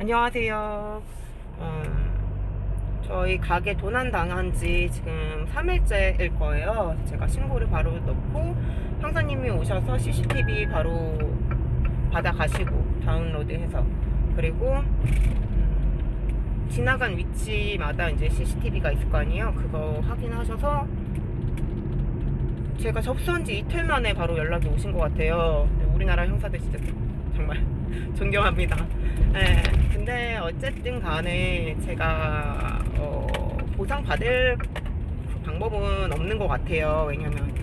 안녕하세요. 어, 저희 가게 도난 당한 지 지금 3일째일 거예요. 제가 신고를 바로 넣고 형사님이 오셔서 CCTV 바로 받아 가시고 다운로드해서 그리고 음, 지나간 위치마다 이제 CCTV가 있을 거 아니에요. 그거 확인하셔서 제가 접수한 지 이틀 만에 바로 연락이 오신 것 같아요. 네, 우리나라 형사들 진짜 정말 존경합니다. 네, 근데 어쨌든 간에 제가 어, 보상 받을 방법은 없는 것 같아요. 왜냐면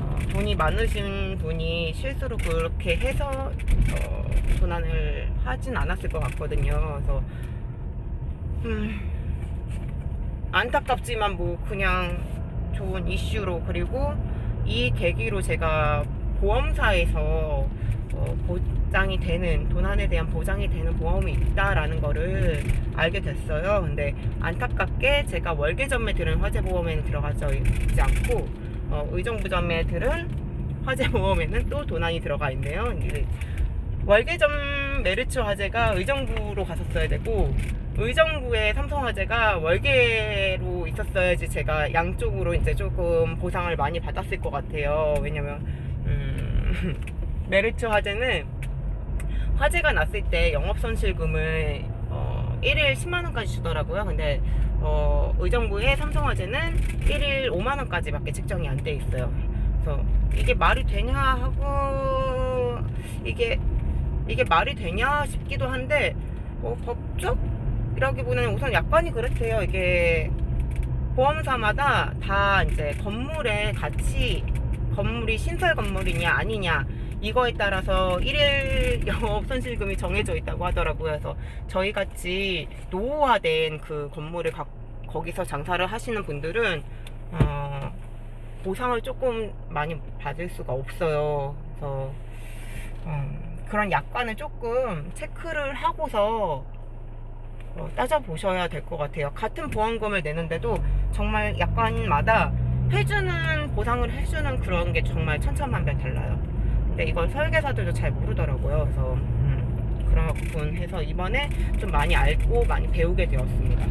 어, 돈이 많으신 분이 실수로 그렇게 해서 어, 도난을 하진 않았을 것 같거든요. 그래서 음, 안타깝지만 뭐 그냥 좋은 이슈로 그리고 이 계기로 제가 보험사에서 어, 보 장이 되는 도난에 대한 보장이 되는 보험이 있다라는 거를 알게 됐어요. 근데 안타깝게 제가 월계점에 들은 화재보험에는 들어가져 있지 않고 어, 의정부점에 들은 화재보험에는 또 도난이 들어가 있네요. 월계점 메르츠 화재가 의정부로 갔었어야 되고 의정부의 삼성 화재가 월계로 있었어야지 제가 양쪽으로 이제 조금 보상을 많이 받았을 것 같아요. 왜냐면 음, 메르츠 화재는 화재가 났을 때 영업손실금을 어, 1일 10만원까지 주더라고요. 근데 어, 의정부의 삼성화재는 1일 5만원까지 밖에 책정이 안 돼 있어요. 그래서 이게 말이 되냐 하고 이게 이게 말이 되냐 싶기도 한데 어, 법적이라기보다는 우선 약관이 그렇대요. 이게 보험사마다 다 이제 건물의 가치 건물이 신설 건물이냐 아니냐 이거에 따라서 일일 영업 손실금이 정해져 있다고 하더라고요. 그래서 저희 같이 노후화된 그 건물을 가, 거기서 장사를 하시는 분들은 어, 보상을 조금 많이 받을 수가 없어요. 그래서 음, 그런 약관을 조금 체크를 하고서 어, 따져보셔야 될 것 같아요. 같은 보험금을 내는데도 정말 약관마다 해주는 보상을 해주는 그런 게 정말 천차만별 달라요. 근데 이걸 설계사들도 잘 모르더라고요. 그래서 음, 부분 해서 이번에 좀 많이 알고 많이 배우게 되었습니다.